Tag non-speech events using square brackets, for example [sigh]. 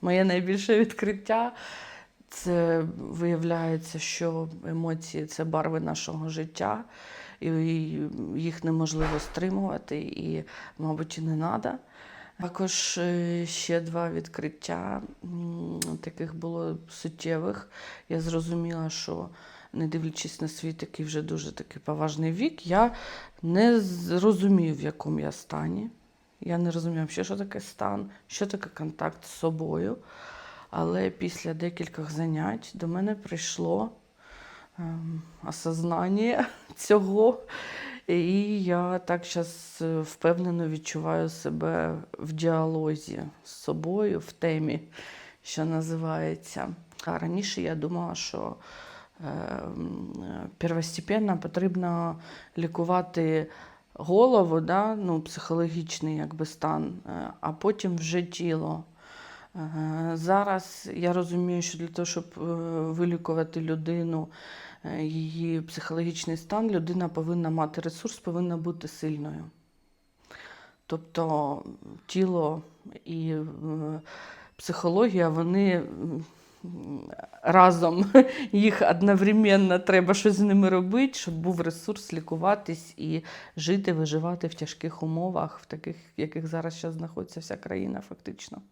Моє найбільше відкриття це виявляється, що емоції це барви нашого життя, і їх неможливо стримувати, і, мабуть, і не треба. Також е, ще два відкриття таких було суттєвих. Я зрозуміла, що не дивлячись на свій такий вже дуже такий поважний вік, я не зрозумів, в якому я стані. Я не розумів, що, таке стан, що таке контакт з собою. Але після декількох занять до мене прийшло ем, осознання [laughs] цього. І я так зараз впевнено відчуваю себе в діалозі з собою, в темі, що називається. А раніше я думала, що ем, первостепенно потрібно лікувати голову, да, ну, психологічний якби, стан, е, а потім вже тіло. Е, Зараз я розумію, що для того, щоб е, вилікувати людину, її психологічний стан, людина повинна мати ресурс, повинна бути сильною. Тобто тіло і психологія, вони разом [laughs] їх одновременно треба щось з ними робити, щоб був ресурс лікуватись і жити, виживати в тяжких умовах, в таких, в яких зараз знаходиться вся країна, фактично.